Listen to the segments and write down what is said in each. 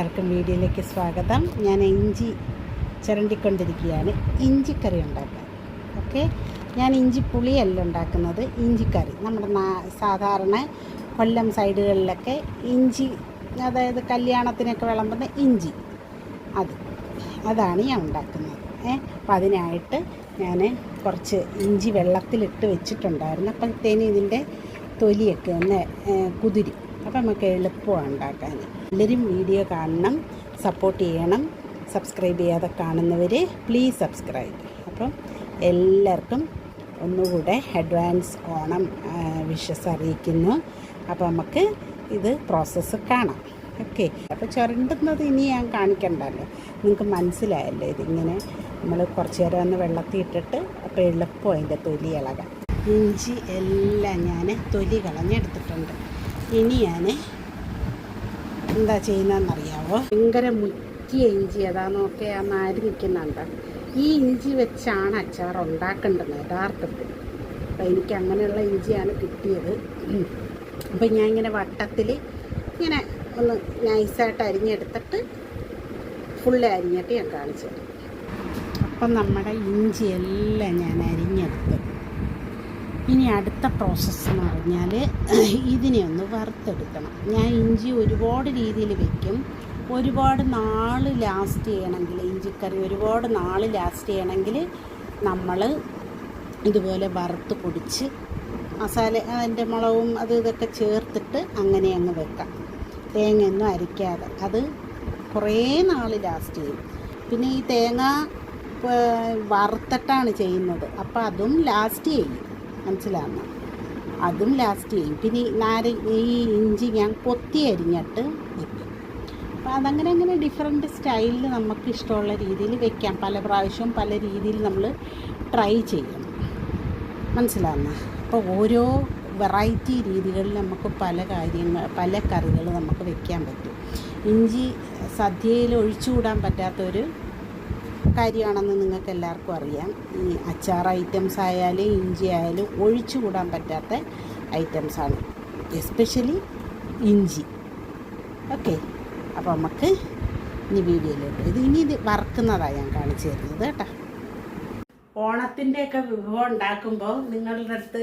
എല്ലാവർക്കും വീഡിയോയിലേക്ക് സ്വാഗതം. ഞാൻ ഇഞ്ചി ചിരണ്ടിക്കൊണ്ടിരിക്കുകയാണ്. ഇഞ്ചിക്കറി ഉണ്ടാക്കാൻ. ഓക്കെ? ഞാൻ ഇഞ്ചി പുളിയല്ല ഉണ്ടാക്കുന്നത് ഇഞ്ചിക്കറി. നമ്മുടെ സാധാരണ കൊല്ലം സൈഡുകളിലൊക്കെ ഇഞ്ചി അതായത് കല്യാണത്തിനൊക്കെ വിളമ്പുന്ന ഇഞ്ചി. അത് അതാണ് ഞാൻ ഉണ്ടാക്കുന്നത്. ഏ അപ്പം അതിനായിട്ട് ഞാൻ കുറച്ച് ഇഞ്ചി വെള്ളത്തിലിട്ട് വെച്ചിട്ടുണ്ടായിരുന്നു. അപ്പോഴത്തേനും ഇതിന്റെ തൊലിയൊക്കെ ഒന്ന് കുതിരി. അപ്പം നമുക്ക് എളുപ്പമാണ് ഉണ്ടാക്കാൻ. എല്ലാവരും വീഡിയോ കാണണം സപ്പോർട്ട് ചെയ്യണം സബ്സ്ക്രൈബ് ചെയ്യാതെ കാണുന്നവർ പ്ലീസ് സബ്സ്ക്രൈബ് അപ്പം എല്ലാവർക്കും ഒന്നുകൂടെ അഡ്വാൻസ് ഓണം വിഷസ് അറിയിക്കുന്നു. അപ്പോൾ നമുക്ക് ഇത് പ്രോസസ്സ് കാണാം. ഓക്കെ അപ്പോൾ ചുരണ്ടുന്നത് ഇനി ഞാൻ കാണിക്കണ്ടല്ലോ. നിങ്ങൾക്ക് മനസ്സിലായല്ലോ ഇതിങ്ങനെ നമ്മൾ കുറച്ച് നേരം ഒന്ന് വെള്ളത്തിൽ ഇട്ടിട്ട് അപ്പോൾ എളുപ്പം അതിന്റെ തൊലി ഇളകാം. ഇഞ്ചി എല്ലാം ഞാൻ തൊലി കളഞ്ഞെടുത്തിട്ടുണ്ട്. ഇനി ഞാൻ എന്താ ചെയ്യുന്നതെന്നറിയാവോ? ഭയങ്കര മുറ്റിയ ഇഞ്ചി അതാ നോക്കി ആ നാര് നിൽക്കുന്നുണ്ട് ഈ ഇഞ്ചി വെച്ചാണ് അച്ചാർ ഉണ്ടാക്കേണ്ടത് യഥാർത്ഥത്തിൽ. അപ്പം എനിക്ക് അങ്ങനെയുള്ള ഇഞ്ചിയാണ് കിട്ടിയത്. അപ്പം ഞാൻ ഇങ്ങനെ വട്ടത്തിൽ ഇങ്ങനെ ഒന്ന് നൈസായിട്ട് അരിഞ്ഞെടുത്തിട്ട് ഫുള്ള് അരിഞ്ഞിട്ട് ഞാൻ കാണിച്ചു അപ്പം നമ്മുടെ ഇഞ്ചി എല്ലാം ഞാൻ അരിഞ്ഞെടുത്ത്. ഇനി അടുത്ത പ്രോസസ്സ് എന്ന് പറഞ്ഞാൽ ഇതിനെ ഒന്ന് വറുത്തെടുക്കണം. ഞാൻ ഇഞ്ചി ഒരുപാട് രീതിയിൽ വെക്കും. ഒരുപാട് നാൾ ലാസ്റ്റ് ചെയ്യണമെങ്കിൽ ഇഞ്ചിക്കറി ഒരുപാട് നാൾ ലാസ്റ്റ് ചെയ്യണമെങ്കിൽ നമ്മൾ ഇതുപോലെ വറുത്ത് പൊടിച്ച് മസാല അതിന്റെ മുളകും അത് ഇതൊക്കെ ചേർത്തിട്ട് അങ്ങനെ അങ്ങ് വെക്കാം. തേങ്ങയൊന്നും അരിക്കാതെ അത് കുറേ നാൾ ലാസ്റ്റ് ചെയ്യും. പിന്നെ ഈ തേങ്ങ വറുത്തിട്ടാണ് ചെയ്യുന്നത്. അപ്പോൾ അതും ലാസ്റ്റ് ചെയ്യും. മനസ്സിലാകുന്നു അതും ലാസ്റ്റ് ചെയ്യും പിന്നെ നാര ഈ ഇഞ്ചി ഞാൻ കൊത്തി അരിഞ്ഞിട്ട് വെക്കും. അപ്പോൾ അതങ്ങനെ അങ്ങനെ ഡിഫറെന്റ് സ്റ്റൈലിൽ നമുക്ക് ഇഷ്ടമുള്ള രീതിയിൽ വെക്കാം. പല പ്രാവശ്യവും പല രീതിയിൽ നമ്മൾ ട്രൈ ചെയ്യണം. മനസ്സിലാകുന്ന അപ്പോൾ ഓരോ വെറൈറ്റി രീതികളിൽ നമുക്ക് പല കാര്യങ്ങൾ പല കറികൾ നമുക്ക് വെക്കാൻ പറ്റും. ഇഞ്ചി സദ്യയിൽ ഒഴിച്ചുകൂടാൻ പറ്റാത്തൊരു കാര്യമാണെന്ന് നിങ്ങൾക്ക് എല്ലാവർക്കും അറിയാം. ഈ അച്ചാർ ഐറ്റംസ് ആയാലും ഇഞ്ചി ആയാലും ഒഴിച്ചുകൂടാൻ പറ്റാത്ത ഐറ്റംസാണ് എസ്പെഷ്യലി ഇഞ്ചി. ഓക്കെ അപ്പോൾ നമുക്ക് ഇനി വീഡിയോയിലോട്ട്. ഇത് ഇനി ഇത് വറക്കുന്നതാണ് ഞാൻ കാണിച്ചു തരുന്നത് കേട്ടോ. ഓണത്തിന്റെയൊക്കെ വിഭവം ഉണ്ടാക്കുമ്പോൾ നിങ്ങളുടെ അടുത്ത്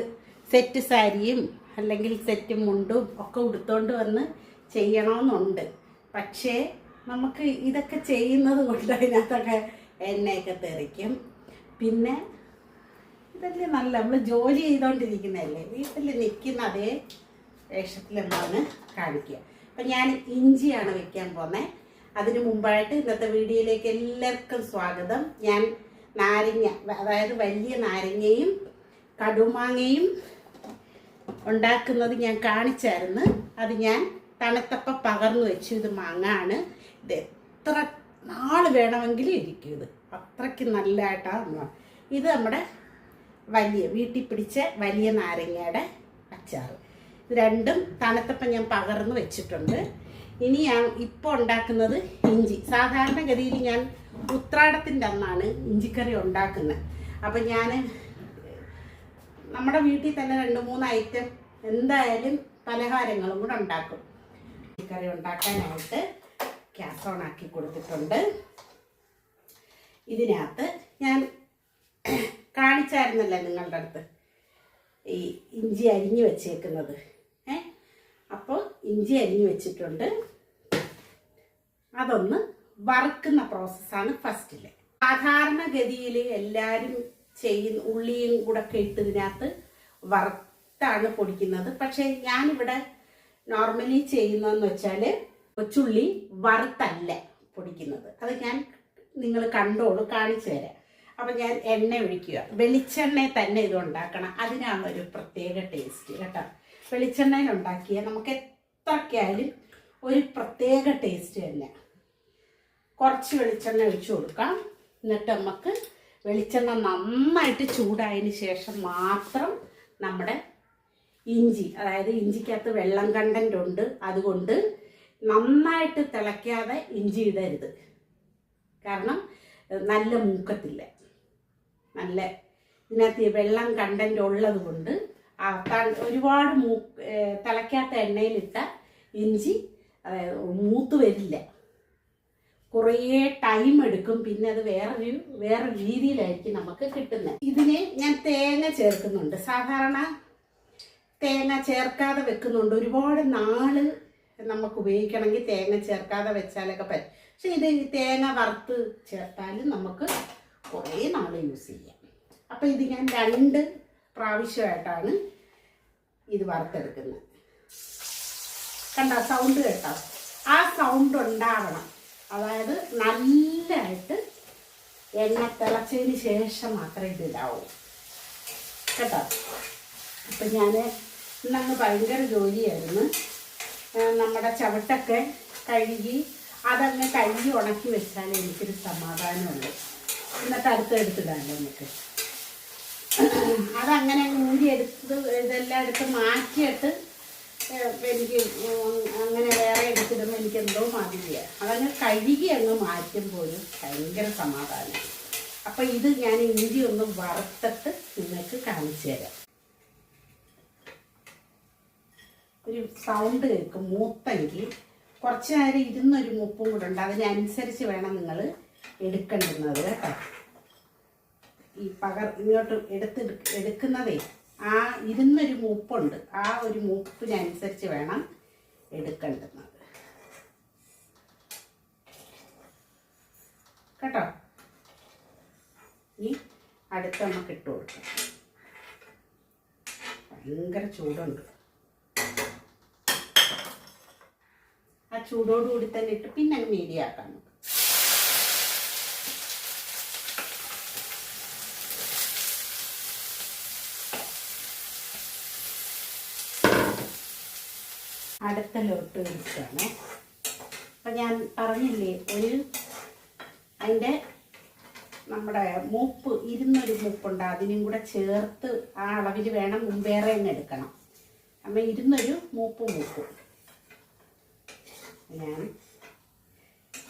സെറ്റ് സാരിയും അല്ലെങ്കിൽ സെറ്റ് മുണ്ടും ഒക്കെ ഉടുത്തോണ്ട് വന്ന് ചെയ്യണമെന്നുണ്ട്. പക്ഷേ നമുക്ക് ഇതൊക്കെ ചെയ്യുന്നത് കൊണ്ട് അതിനകത്തൊക്കെ എണ്ണയൊക്കെ തെറിക്കും. പിന്നെ ഇതല്ലേ നല്ല നമ്മൾ ജോലി ചെയ്തുകൊണ്ടിരിക്കുന്നതല്ലേ വീട്ടിൽ നിൽക്കുന്ന അതേ വേഷത്തിൽ കാണിക്കുക. അപ്പം ഞാൻ ഇഞ്ചിയാണ് വെക്കാൻ പോകുന്നത് അതിന് മുമ്പായിട്ട് ഇന്നത്തെ വീഡിയോയിലേക്ക് എല്ലാവർക്കും സ്വാഗതം. ഞാൻ നാരങ്ങ അതായത് വലിയ നാരങ്ങയും കടുമാങ്ങയും ഉണ്ടാക്കുന്നത് ഞാൻ കാണിച്ചായിരുന്നു. അത് ഞാൻ തണുത്തപ്പം പകർന്നു വെച്ചു. ഇത് മാങ്ങാണ്. ഇത് എത്ര നാൾ വേണമെങ്കിലും ഇരിക്കും ഇത്. അത്രയ്ക്ക് നല്ലതായിട്ടാണ് ഇത് നമ്മുടെ വലിയ വീട്ടിൽ പിടിച്ച വലിയ നാരങ്ങയുടെ അച്ചാർ ഇത് രണ്ടും തണുത്തപ്പം ഞാൻ പകർന്ന് വെച്ചിട്ടുണ്ട്. ഇനി ഞാൻ ഇപ്പോൾ ഉണ്ടാക്കുന്നത് ഇഞ്ചി. സാധാരണഗതിയിൽ ഞാൻ ഉത്രാടത്തിന്റെ അന്നാണ് ഇഞ്ചിക്കറി ഉണ്ടാക്കുന്നത്. അപ്പം ഞാൻ നമ്മുടെ വീട്ടിൽ തന്നെ രണ്ട് മൂന്ന് ഐറ്റം എന്തായാലും പലഹാരങ്ങളും കൂടെ ഉണ്ടാക്കും. ഇഞ്ചിക്കറി ഉണ്ടാക്കാനായിട്ട് ഗ്യാസ് ഓൺ ആക്കി കൊടുത്തിട്ടുണ്ട്. ഇതിനകത്ത് ഞാൻ കാണിച്ചായിരുന്നല്ലോ നിങ്ങളുടെ അടുത്ത്. ഈ ഇഞ്ചി അരിഞ്ഞു വെച്ചേക്കുന്നത്. ഏ? അപ്പോൾ ഇഞ്ചി അരിഞ്ഞു വെച്ചിട്ടുണ്ട്. അതൊന്ന് വറുക്കുന്ന പ്രോസസ്സാണ് ഫസ്റ്റിൽ സാധാരണഗതിയിൽ എല്ലാവരും ചെയ്യുന്ന ഉള്ളിയും കൂടെ ഒക്കെ ഇട്ട് വറുത്താണ് പൊടിക്കുന്നത്. പക്ഷേ ഞാനിവിടെ നോർമലി ചെയ്യുന്നതെന്ന് വെച്ചാൽ കൊച്ചുള്ളി വറുത്തല്ല പൊടിക്കുന്നത്. അത് ഞാൻ നിങ്ങൾ കണ്ടോളൂ കാണിച്ചു തരാം. അപ്പം ഞാൻ എണ്ണ ഒഴിക്കുക. വെളിച്ചെണ്ണ തന്നെ ഇത് ഉണ്ടാക്കണം. അതിനാണ് ഒരു പ്രത്യേക ടേസ്റ്റ് കേട്ടോ. വെളിച്ചെണ്ണയിൽ ഉണ്ടാക്കിയ നമുക്ക് എത്രയ്ക്കായാലും ഒരു പ്രത്യേക ടേസ്റ്റ് തന്നെ. കുറച്ച് വെളിച്ചെണ്ണ ഒഴിച്ചു കൊടുക്കാം. എന്നിട്ട് നമുക്ക് വെളിച്ചെണ്ണ നന്നായിട്ട് ചൂടായതിന് ശേഷം മാത്രം നമ്മുടെ ഇഞ്ചി അതായത് ഇഞ്ചിക്കകത്ത് വെള്ളം കണ്ടന്റ് ഉണ്ട്. അതുകൊണ്ട് നന്നായിട്ട് തിളയ്ക്കാതെ ഇഞ്ചി ഇടരുത്. കാരണം നല്ല മൂക്കത്തില്ല. നല്ല ഇതിനകത്ത് വെള്ളം കണ്ടന്റ് ഉള്ളത് കൊണ്ട് ഒരുപാട് മൂ തിളയ്ക്കാത്ത എണ്ണയിലിട്ട ഇഞ്ചി മൂത്ത് വരില്ല. കുറേ ടൈം എടുക്കും. പിന്നെ അത് വേറൊരു വേറെ രീതിയിലായിരിക്കും നമുക്ക് കിട്ടുന്നത് ഇതിന് ഞാൻ തേങ്ങ ചേർക്കുന്നുണ്ട്. സാധാരണ തേങ്ങ ചേർക്കാതെ വെക്കുന്നുണ്ട്. ഒരുപാട് നാൾ നമുക്ക് ഉപയോഗിക്കണമെങ്കിൽ തേങ്ങ ചേർക്കാതെ വെച്ചാലൊക്കെ പറ്റും. പക്ഷെ ഇത് തേങ്ങ വറുത്ത് ചേർത്താലും നമുക്ക് കുറേ നാൾ യൂസ് ചെയ്യാം. അപ്പം ഇത് ഞാൻ രണ്ട് പ്രാവശ്യമായിട്ടാണ് ഇത് വറുത്തെടുക്കുന്നത്. കണ്ട? സൗണ്ട് കേട്ടോ? ആ സൗണ്ട് ഉണ്ടാവണം. അതായത് നല്ലതായിട്ട് എണ്ണ തിളച്ചതിന് ശേഷം മാത്രമേ ഇത് ഇടാവൂ കേട്ടോ? അപ്പം ഞാൻ ഇന്നങ്ങ് ഭയങ്കര ജോലിയായിരുന്നു. നമ്മുടെ ചവിട്ടൊക്കെ കഴുകി അതങ്ങ് കഴുകി ഉണക്കി വെച്ചാൽ എനിക്കൊരു സമാധാനമുണ്ട് തടുത്ത് എടുത്തിടാമല്ലോ നമുക്ക് അതങ്ങനെ അങ്ങ് ഊരിയെടുത്ത് ഇതെല്ലാം എടുത്ത് മാറ്റിയിട്ട് എനിക്ക് അങ്ങനെ വേറെ എടുത്തിടുമ്പോൾ എനിക്ക് എന്തോ മാതിരിയാണ് അതങ്ങ് കഴുകി അങ്ങ് മാറ്റുമ്പോഴും ഭയങ്കര സമാധാനം. അപ്പം ഇത് ഞാൻ ഇഞ്ചി ഒന്ന് വറുത്തിട്ട് നിങ്ങൾക്ക് കാണിച്ചു തരാം. ഒരു സൗണ്ട് കേൾക്കും മൂത്തെങ്കിൽ കുറച്ച് നേരം ഇരുന്നൊരു മുപ്പും കൂടെ ഉണ്ട്. അതിനനുസരിച്ച് വേണം നിങ്ങൾ എടുക്കേണ്ടുന്നത് കേട്ടോ. ഈ പകർ ഇങ്ങോട്ട് എടുത്ത് എടുക്കുന്നതേ ആ ഇരുന്നൊരു മൂപ്പുണ്ട്. ആ ഒരു മൂപ്പിനനുസരിച്ച് വേണം എടുക്കേണ്ടുന്നത്. കേട്ടോ? ഇനി അടുത്ത് നമുക്ക് ഇട്ട് കൊടുക്കാം. ഭയങ്കര ചൂടുണ്ട് ആ ചൂടോടുകൂടി തന്നെ ഇട്ട് പിന്നെ അങ്ങ് മീഡിയാക്കാം നമുക്ക്. അടുത്ത ലോട്ട് വെച്ചാണ് അപ്പം ഞാൻ പറഞ്ഞില്ലേ ഒരു അതിന്റെ നമ്മുടെ മൂപ്പ് ഇരുന്നൊരു മൂപ്പുണ്ട്. അതിനും കൂടെ ചേർത്ത് ആ അളവിൽ വേണം മുമ്പേറെ തന്നെ എടുക്കണം. അപ്പം ഇരുന്നൊരു മൂപ്പ് മൂക്കും. ഞാൻ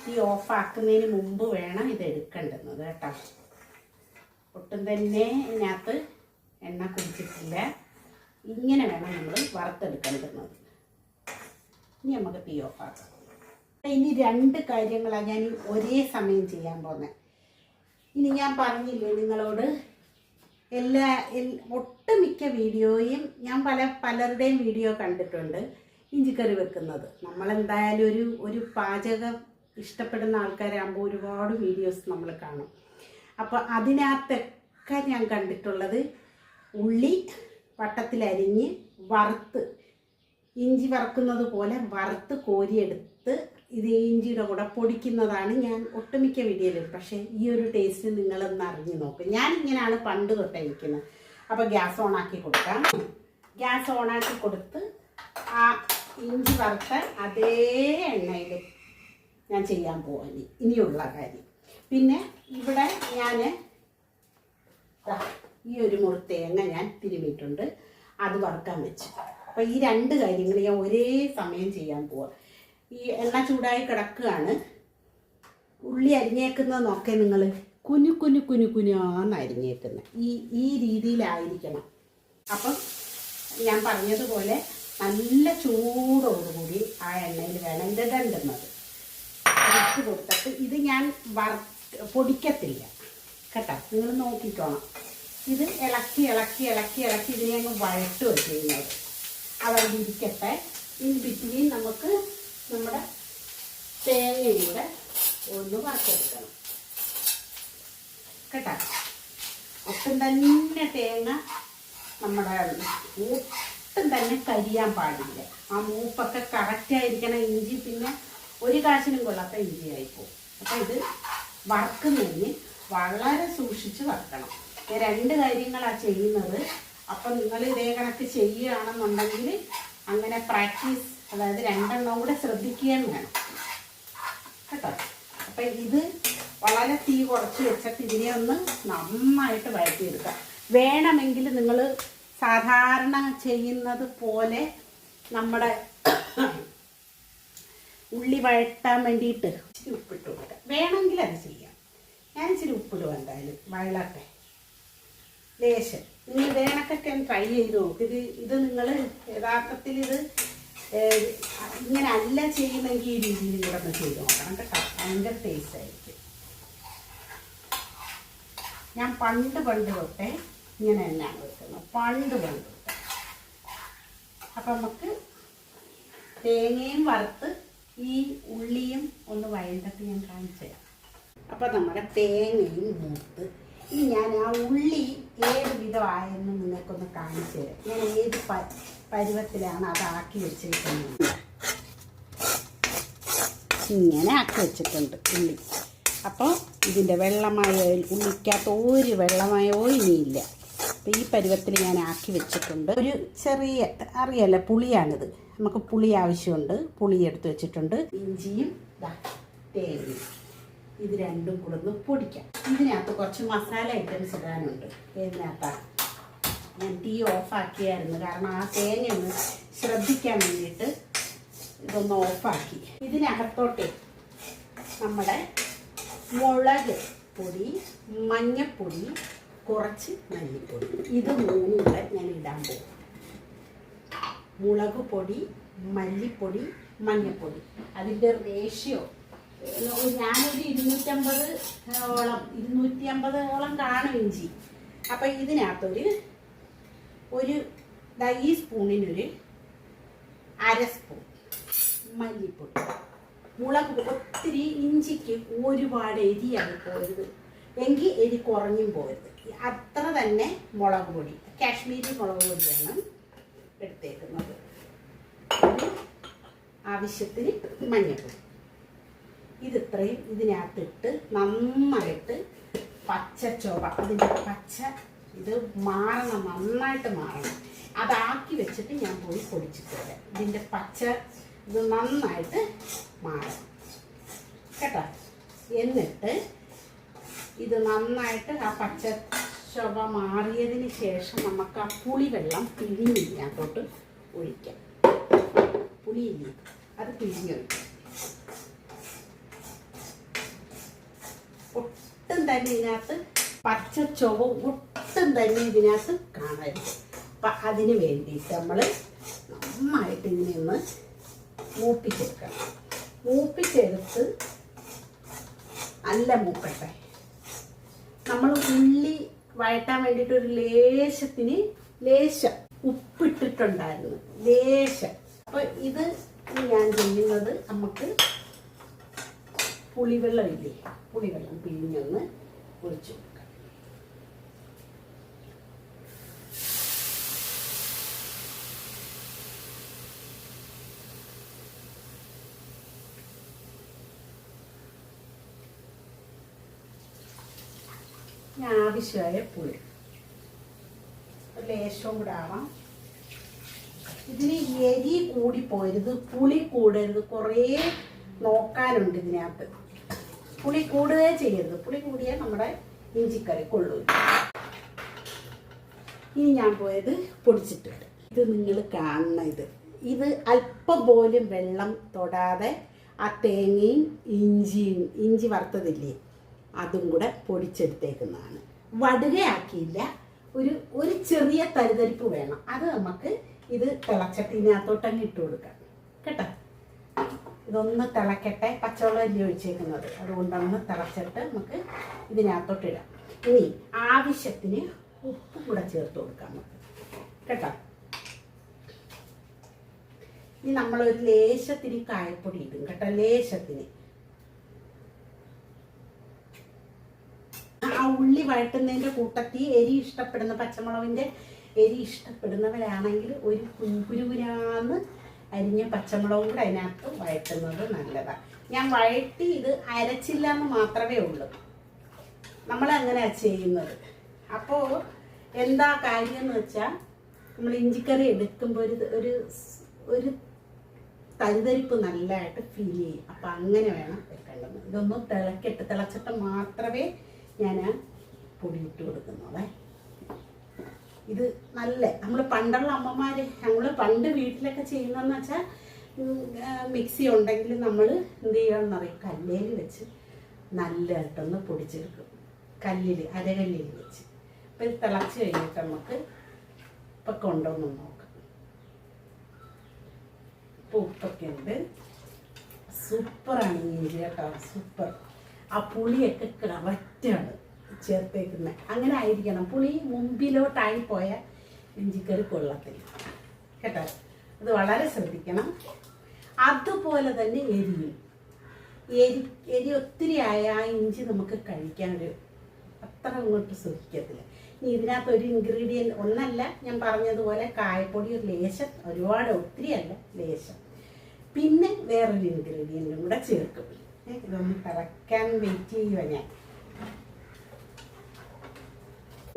ഈ ഓഫാക്കുന്നതിന് മുമ്പ് വേണം ഇത് എടുക്കേണ്ടുന്നത് കേട്ടോ. ഒട്ടും തന്നെ ഇതിനകത്ത് എണ്ണ കുടിച്ചിട്ടില്ല. ഇങ്ങനെ വേണം നമ്മൾ വറുത്തെടുക്കേണ്ടുന്നത്. ഇനി നമുക്ക് തീ ഓഫാക്കാം. ഇനി രണ്ട് കാര്യങ്ങളാണ് ഞാൻ ഒരേ സമയം ചെയ്യാൻ പോകുന്നത് ഇനി ഞാൻ പറഞ്ഞില്ലേ നിങ്ങളോട് എല്ലാ ഒട്ടുമിക്ക വീഡിയോയും ഞാൻ പല പലരുടെയും വീഡിയോ കണ്ടിട്ടുണ്ട്. ഇഞ്ചിക്കറി വെക്കുന്നത്. നമ്മളെന്തായാലും ഒരു ഒരു പാചകം ഇഷ്ടപ്പെടുന്ന ആൾക്കാരാകുമ്പോൾ ഒരുപാട് വീഡിയോസ് നമ്മൾ കാണും. അപ്പോൾ അതിനകത്തൊക്കെ ഞാൻ കണ്ടിട്ടുള്ളത് ഉള്ളി വട്ടത്തിലരിഞ്ഞ് വറുത്ത് ഇഞ്ചി വറക്കുന്നത് പോലെ വറുത്ത് കോരിയെടുത്ത് ഇത് ഇഞ്ചിയുടെ കൂടെ പൊടിക്കുന്നതാണ് ഞാൻ ഒട്ടുമിക്ക വീഡിയോയിൽ പക്ഷേ ഈ ഒരു ടേസ്റ്റ് നിങ്ങളൊന്ന് അറിഞ്ഞു നോക്കും. ഞാൻ ഇങ്ങനെയാണ് പണ്ട് തൊട്ടേ അപ്പോൾ ഗ്യാസ് ഓണാക്കി കൊടുക്കാം. ഗ്യാസ് ഓണാക്കി കൊടുത്ത് ആ ഇഞ്ചി വറുത്ത അതേ എണ്ണയിൽ ഞാൻ ചെയ്യാൻ പോവാൻ ഇനിയുള്ള കാര്യം. പിന്നെ ഇവിടെ ഞാൻ ഈ ഒരു മുറി തേങ്ങ ഞാൻ തിരുമിയിട്ടുണ്ട്. അത് വറുക്കാൻ വെച്ചു. അപ്പോൾ ഈ രണ്ട് കാര്യങ്ങൾ ഞാൻ ഒരേ സമയം ചെയ്യാൻ പോവാ. ഈ എണ്ണ ചൂടായി കിടക്കുകയാണ്. ഉള്ളി അരിഞ്ഞേക്കുന്നത് നോക്കേ നിങ്ങൾ. കുഞ്ഞു കുഞ്ഞു കുഞ്ഞു കുനാന്ന് അരിഞ്ഞേക്കുന്നത്. ഈ ഈ രീതിയിലായിരിക്കണം. അപ്പം ഞാൻ പറഞ്ഞതുപോലെ നല്ല ചൂടോടുകൂടി ആ എണ്ണയിൽ വേണം ഇത് ഇടേണ്ടുന്നത്. ഇട്ട് കൊടുത്തിട്ട് ഇത് ഞാൻ വറ പൊടിക്കത്തില്ല. കേട്ടോ? നിങ്ങൾ നോക്കിക്കോണം. ഇത് ഇളക്കി ഇളക്കി ഇളക്കി ഇളക്കി ഇതിനെ അങ്ങ് വഴട്ടുക ചെയ്യുന്നത് അതവിടെ ഇരിക്കട്ടെ. ഇനി ബിറ്റിയും നമുക്ക് നമ്മുടെ തേങ്ങയും കൂടെ ഒന്ന് വറുത്തെടുക്കണം. കേട്ടോ? ഒട്ടും തന്നെ തേങ്ങ നമ്മുടെ ഒട്ടും തന്നെ കരിയാൻ പാടില്ല. ആ മൂപ്പൊക്കെ കറക്റ്റായിരിക്കണം ഇഞ്ചി പിന്നെ ഒരു കാശിനും കൊള്ളാത്ത ഇഞ്ചി ആയിപ്പോകും അപ്പം ഇത് വറക്കുന്നതിന് വളരെ സൂക്ഷിച്ച് വറക്കണം. രണ്ട് കാര്യങ്ങളാണ് ചെയ്യുന്നത്. അപ്പം നിങ്ങൾ ഇതേ കണക്ക് ചെയ്യുകയാണെന്നുണ്ടെങ്കിൽ അങ്ങനെ പ്രാക്ടീസ് അതായത് രണ്ടെണ്ണം കൂടെ ശ്രദ്ധിക്കുകയും വേണം. കേട്ടോ? അപ്പം ഇത് വളരെ തീ കുറച്ച് വെച്ചിട്ട് ഇതിനെ ഒന്ന് നന്നായിട്ട് വഴറ്റിയെടുക്കാം. വേണമെങ്കിൽ നിങ്ങൾ സാധാരണ ചെയ്യുന്നത് പോലെ നമ്മുടെ ഉള്ളി വഴട്ടാൻ വേണ്ടിയിട്ട് ഇച്ചിരി ഉപ്പിട്ട് കൊടുക്കാം. വേണമെങ്കിൽ അത് ചെയ്യാം. ഞാൻ ഇച്ചിരി ഉപ്പിടും എന്തായാലും. വഴലട്ടെ ലേശം. നിങ്ങൾ വേണക്കൊക്കെ ഒന്ന് ട്രൈ ചെയ്ത് നോക്ക്. ഇത് ഇത് നിങ്ങൾ യഥാർത്ഥത്തിൽ ഇത് ഇങ്ങനല്ല ചെയ്യുന്നെങ്കിൽ ഈ രീതിയിൽ കൂടെ ഒന്ന് ചെയ്ത് നോക്കണം കേട്ടോ. ഭയങ്കര ടേസ്റ്റ് ആയിരിക്കും. ഞാൻ പണ്ട് പണ്ട് തൊട്ടേ ഇങ്ങനെ തന്നെയാണ് വെക്കുന്നത്. പണ്ട് പണ്ട്. അപ്പം നമുക്ക് തേങ്ങയും വറുത്ത് ഈ ഉള്ളിയും ഒന്ന് വഴണ്ടത്ത് ഞാൻ കാണിച്ചു തരാം. അപ്പം നമ്മുടെ തേങ്ങയും മൂത്ത്. ഇനി ഞാൻ ആ ഉള്ളി ഏത് വിധമായെന്ന് നിങ്ങൾക്കൊന്ന് കാണിച്ചു തരാം. ഞാൻ ഏത് പ പരുവത്തിലാണ് അതാക്കി വെച്ചിരിക്കുന്നത്? ഇങ്ങനെ ആക്കി വെച്ചിട്ടുണ്ട് ഉള്ളി. അപ്പോൾ ഇതിന്റെ വെള്ളമായ ഉള്ളിക്കകത്ത് ഒരു വെള്ളമായോ ഇനിയില്ല. അപ്പോൾ ഈ പരുവത്തിൽ ഞാൻ ആക്കി വെച്ചിട്ടുണ്ട്. ഒരു ചെറിയ അറിയാലോ പുളിയാണിത്. നമുക്ക് പുളി ആവശ്യമുണ്ട്. പുളി എടുത്ത് വെച്ചിട്ടുണ്ട്. ഇഞ്ചിയും തേങ്ങയും. ഇത് രണ്ടും കൂടെ ഒന്ന് പൊടിക്കാം. ഇതിനകത്ത് കുറച്ച് മസാല ഐറ്റംസ് ഇടാനുണ്ട്. ഇതിനകത്താണ് ഞാൻ തീ ഓഫാക്കിയായിരുന്നു കാരണം ആ തേങ്ങ ഒന്ന് ശ്രദ്ധിക്കാൻ വേണ്ടിയിട്ട് ഇതൊന്ന് ഓഫാക്കി ഇതിനകത്തോട്ടേ നമ്മുടെ മുളക് പൊടി മഞ്ഞപ്പൊടി കുറച്ച് മല്ലിപ്പൊടി. ഇത് മൂന്നും കൂടെ ഞാൻ ഇടാൻ പോകും. മുളക് പൊടി മല്ലിപ്പൊടി മഞ്ഞൾപ്പൊടി അതിന്റെ റേഷ്യോ ഞാനൊരു ഇരുന്നൂറ്റമ്പത് ഓളം ഇരുന്നൂറ്റി അമ്പതോളം കാണും ഇഞ്ചി. അപ്പം ഇതിനകത്തൊരു ഒരു ഈ സ്പൂണിനൊരു അര സ്പൂൺ മല്ലിപ്പൊടി. മുളക് ഒത്തിരി ഇഞ്ചിക്ക് ഒരുപാട് എരിയായി പോരുത്. എങ്കിൽ എരി കുറഞ്ഞും പോകരുത് അത്ര തന്നെ മുളക് പൊടി കാശ്മീരി മുളക് പൊടിയാണ് എടുത്തേക്കുന്നത്. ആവശ്യത്തിന് മഞ്ഞൾപ്പൊടി. ഇതിത്രയും ഇതിനകത്തിട്ട് നന്നായിട്ട് പച്ച ചുവ അതിന്റെ പച്ച ഇത് മാറണം നന്നായിട്ട് മാറണം. അതാക്കി വെച്ചിട്ട് ഞാൻ പോയി പൊടിച്ചിട്ട് ഇതിന്റെ പച്ച ഇത് നന്നായിട്ട് മാറണം. കേട്ടോ? എന്നിട്ട് ഇത് നന്നായിട്ട് ആ പച്ച ചൊവ മാറിയതിന് ശേഷം നമുക്ക് ആ പുളിവെള്ളം പിഴിഞ്ഞിതിനകത്തോട്ട് ഒഴിക്കാം. പുളിയില്ല? അത് പിഴിഞ്ഞൊഴിക്കാം ഒട്ടും തന്നെ ഇതിനകത്ത് പച്ച ചൊവ ഒട്ടും തന്നെ ഇതിനകത്ത് കാണരുത്. അപ്പം അതിന് വേണ്ടിയിട്ട് നമ്മൾ നന്നായിട്ട് ഇതിനെ ഒന്ന് മൂപ്പിച്ചെടുക്കണം. മൂപ്പിച്ചെടുത്ത് നല്ല മൂക്കട്ടെ. നമ്മൾ ഉള്ളി വഴറ്റാൻ വേണ്ടിയിട്ട് ഒരു ലേശത്തിന് ലേശം ഉപ്പിട്ടിട്ടുണ്ടായിരുന്നു. ലേശം. അപ്പൊ ഇത് ഞാൻ ചെയ്യുന്നത് നമുക്ക് പുളിവെള്ളം ഇല്ലേ? പുളിവെള്ളം പിഴിഞ്ഞൊന്ന് ഒഴിച്ചു ആവശ്യമായ പുളി. ഒരു ലേശവും കൂടെ ആവാം. ഇതിന് എരി കൂടി പോയരുത് പുളി കൂടരുത് കുറേ നോക്കാനുണ്ട് ഇതിനകത്ത്. പുളി കൂടുകയേ ചെയ്യരുത്. പുളി കൂടിയാൽ നമ്മുടെ ഇഞ്ചിക്കറി കൊള്ളൂ. ഇനി ഞാൻ പോയത് പൊടിച്ചിട്ടുണ്ട് ഇത് നിങ്ങൾ കാണണം ഇത്. ഇത് അല്പം പോലും വെള്ളം തൊടാതെ ആ തേങ്ങയും ഇഞ്ചിയും ഇഞ്ചി വറുത്തതില്ലേ? അതും കൂടെ പൊടിച്ചെടുത്തേക്കുന്നതാണ്. വടുകയാക്കിയില്ല. ഒരു ഒരു ചെറിയ തരിതരിപ്പ് വേണം. അത് നമുക്ക് ഇത് തിളച്ചട്ടിനകത്തോട്ടങ്ങ് ഇട്ട് കൊടുക്കാം. കേട്ടോ? ഇതൊന്ന് തിളക്കട്ടെ. പച്ചവെള്ളം അല്ലി ഒഴിച്ചേക്കുന്നത്. അതുകൊണ്ടൊന്ന് തിളച്ചിട്ട് നമുക്ക് ഇതിനകത്തോട്ട് ഇടാം ഇനി ആവശ്യത്തിന് ഉപ്പ് കൂടെ ചേർത്ത് കൊടുക്കാം നമുക്ക്. കേട്ടോ? ഇനി നമ്മളൊരു ലേശത്തിന് കായപ്പൊടി ഇടും കേട്ടോ. ലേശത്തിന്. ആ ഉള്ളി വഴട്ടുന്നതിന്റെ കൂട്ടത്തിൽ എരി ഇഷ്ടപ്പെടുന്ന പച്ചമുളകിന്റെ എരി ഇഷ്ടപ്പെടുന്നവരാണെങ്കിൽ ഒരു കുരുകുരാന്ന് അരിഞ്ഞ പച്ചമുളകും കൂടെ അതിനകത്ത് വഴറ്റുന്നത് നല്ലതാണ് ഞാൻ വഴറ്റി ഇത് അരച്ചില്ല എന്ന് മാത്രമേ ഉള്ളൂ. നമ്മൾ അങ്ങനെയാണ് ചെയ്യുന്നത്. അപ്പോൾ എന്താ കാര്യം എന്ന് വെച്ചാൽ നമ്മൾ ഇഞ്ചിക്കറി എടുക്കുമ്പോൾ ഒരു ഒരു ഒരു തരിതരിപ്പ് നല്ലതായിട്ട് ഫീൽ ചെയ്യും. അപ്പം അങ്ങനെ വേണം വെക്കേണ്ടത്. ഇതൊന്നും തിളക്കിട്ട് തിളച്ചിട്ട് മാത്രമേ ഞാൻ പൊടി ഇട്ട് കൊടുക്കുന്നുള്ളേ ഇത് നല്ല നമ്മൾ പണ്ടുള്ള അമ്മമാർ നമ്മൾ പണ്ട് വീട്ടിലൊക്കെ ചെയ്യുന്നതെന്ന് വെച്ചാൽ മിക്സി ഉണ്ടെങ്കിൽ നമ്മൾ എന്ത് ചെയ്യണമെന്നറിയാം കല്ലേൽ വെച്ച് നല്ല നല്ലതായിട്ടൊന്ന് പൊടിച്ചെടുക്കും. കല്ലിൽ അരകല്ലിൽ വെച്ച്. അപ്പം ഇത് തിളച്ച് കഴിഞ്ഞിട്ട് നമുക്ക് ഇപ്പം കൊണ്ടുവന്ന് നോക്കാം. ഇപ്പം ഉപ്പൊക്കെ ഉണ്ട്. സൂപ്പറാണ് ഇഞ്ചി കേട്ടോ സൂപ്പർ. ആ പുളിയൊക്കെ കറക്റ്റാണ് ചേർത്തേക്കുന്നത് അങ്ങനെ ആയിരിക്കണം. പുളി മുമ്പിലോട്ടായി പോയ ഇഞ്ചിക്കറി കൊള്ളത്തില്ല. കേട്ടോ? അത് വളരെ ശ്രദ്ധിക്കണം. അതുപോലെ തന്നെ എരിയും. എരി എരി ഒത്തിരി ആയ ആ ഇഞ്ചി നമുക്ക് കഴിക്കാൻ ഒരു അത്ര അങ്ങോട്ട് സുഖിക്കത്തില്ല. ഇനി ഇതിനകത്ത് ഒരു ഇൻഗ്രീഡിയന്റ് ഒന്നല്ല ഞാൻ പറഞ്ഞതുപോലെ കായപ്പൊടി ഒരു ലേശം ഒരുപാട് ഒത്തിരിയല്ല ലേശം. പിന്നെ വേറൊരു ഇൻഗ്രീഡിയന്റും കൂടെ ചേർക്കും. ഇതൊന്ന് കറക്കാൻ വെയിറ്റ് ചെയ്യുക ഞാൻ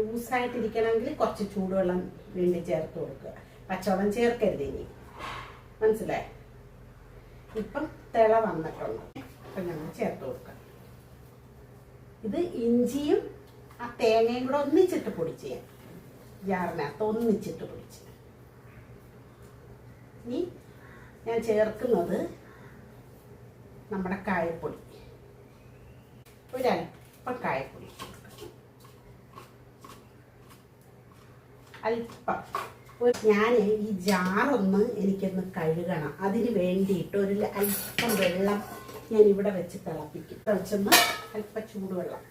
ലൂസായിട്ടിരിക്കണമെങ്കിൽ കുറച്ച് ചൂടുവെള്ളം വീണ്ടും ചേർത്ത് കൊടുക്കുക. പച്ചവെള്ളം ചേർക്കരുത് ഇനി. മനസ്സിലായി? ഇപ്പം തിള വന്നിട്ടുണ്ട്. ഇപ്പം ഞങ്ങൾ ചേർത്ത് കൊടുക്കാം. ഇത് ഇഞ്ചിയും ആ തേങ്ങയും കൂടെ ഒന്നിച്ചിട്ട് പൊടിച്ച് ചെയ്യാം ജാറിനകത്ത് ഒന്നിച്ചിട്ട് പൊടിച്ച്. ഇനി ഞാൻ ചേർക്കുന്നത് നമ്മുടെ കായപ്പൊടി. ഒരല്പം കായപ്പൊടി. അല്പം. ഞാൻ ഈ ജാറൊന്ന് എനിക്കൊന്ന് കഴുകണം. അതിന് വേണ്ടിയിട്ട് ഒരു അല്പം വെള്ളം ഞാൻ ഇവിടെ വെച്ച് തിളപ്പിക്കും. തിളച്ചൊന്ന് അല്പം ചൂടുവെള്ളം.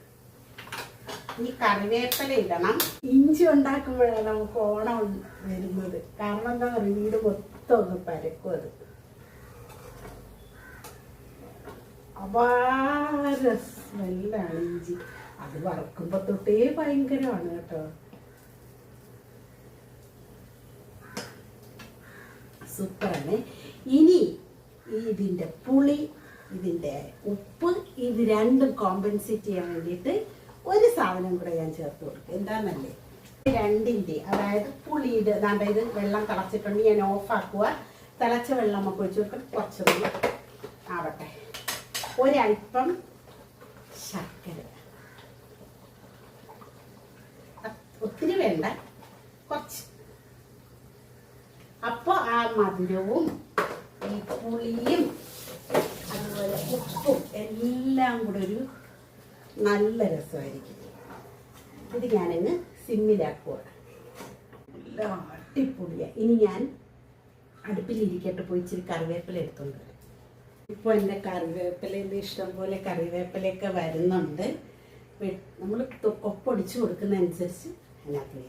ഇനി കറിവേപ്പില ഇടണം. ഇഞ്ചി ഉണ്ടാക്കുമ്പോഴാണ് നമുക്ക് ഓണം വരുന്നത്. കാരണം എന്താ പറയുക വീട് മൊത്തം ഒന്ന് പരക്കും അത്. അപാര സ്മെല്ലാണ് ഇഞ്ചി. അത് വറക്കുമ്പോ തൊട്ടേ ഭയങ്കരമാണ് കേട്ടോ. സൂപ്പറാണ്. ഇനി ഇതിന്റെ പുളി ഇതിന്റെ ഉപ്പ് ഇത് രണ്ടും കോമ്പൻസേറ്റ് ചെയ്യാൻ വേണ്ടിയിട്ട് ഒരു സാധനം കൂടെ ഞാൻ ചേർത്ത് കൊടുക്കും. എന്താണെന്നല്ലേ രണ്ടിന്റെ അതായത് പുളിയുടെ അതായത് വെള്ളം തിളച്ചിട്ടുണ്ട് ഞാൻ ഓഫാക്കുക തിളച്ച വെള്ളം നമുക്ക് ഒഴിച്ച് കൊടുക്കും കുറച്ചുകൂടി ആവട്ടെ. ഒരല്പം ശർക്കര. ഒത്തിരി വേണ്ട. കുറച്ച്. അപ്പോൾ ആ മധുരവും ഈ പുളിയും അതുപോലെ ഉപ്പും എല്ലാം കൂടെ ഒരു നല്ല രസമായിരിക്കും. ഇത് ഞാനങ്ങ് സിമ്മിലാക്കുക അടിപൊളിയാണ് ഇനി ഞാൻ അടുപ്പിലിരിക്കട്ടെ പോയി ഇച്ചിരി കറിവേപ്പില എടുത്തുകൊണ്ട് വരാം. ഇപ്പോൾ എന്റെ ഇഷ്ടം പോലെ കറിവേപ്പിലയൊക്കെ വരുന്നുണ്ട്. നമ്മൾ ഒപ്പൊടിച്ച് കൊടുക്കുന്നതനുസരിച്ച് അതിനകത്ത്.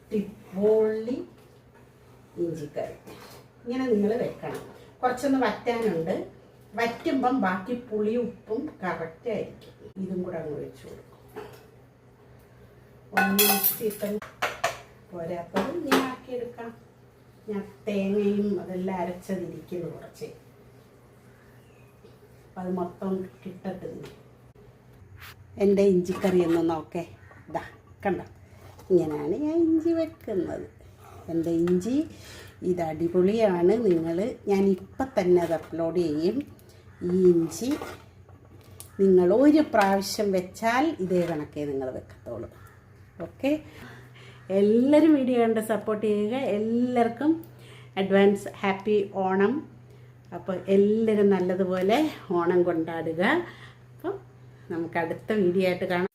അടിപൊളി ഇഞ്ചിക്കറി. ഇങ്ങനെ നിങ്ങൾ വെക്കണം. കുറച്ചൊന്ന് വറ്റാനുണ്ട്. വറ്റുമ്പം ബാക്കി പുളി ഉപ്പും കറക്റ്റ് ആയിരിക്കും. ഇതും കൂടെ അങ്ങ് ഒഴിച്ചു കൊടുക്കും. ഒന്ന് ഇപ്പം പോരാത്തത് നീ ആക്കിയെടുക്കാം ഞാൻ തേങ്ങയും അതെല്ലാം അരച്ചതിരിക്കുന്നു കുറച്ച്. അപ്പം അത് മൊത്തം കിട്ടട്ടെ എന്റെ ഇഞ്ചിക്കറി ഒന്ന് നോക്കേ. ഇതാ കണ്ട? ഇങ്ങനെയാണ് ഞാൻ ഇഞ്ചി വെക്കുന്നത്. എന്റെ ഇഞ്ചി ഇത് അടിപൊളിയാണ്. നിങ്ങൾ ഞാൻ ഇപ്പം തന്നെ അത് അപ്ലോഡ് ചെയ്യും. ഈ ഇഞ്ചി നിങ്ങൾ ഒരു പ്രാവശ്യം വെച്ചാൽ ഇതേ കണക്കേ നിങ്ങൾ വെക്കത്തുള്ളൂ ഓക്കെ എല്ലാവരും വീഡിയോ കണ്ട് സപ്പോർട്ട് ചെയ്യുക. എല്ലാവർക്കും അഡ്വാൻസ് ഹാപ്പി ഓണം. അപ്പോൾ എല്ലാവരും നല്ലതുപോലെ ഓണം കൊണ്ടാടുക. അപ്പം നമുക്ക് അടുത്ത വീഡിയോ ആയിട്ട് കാണാം.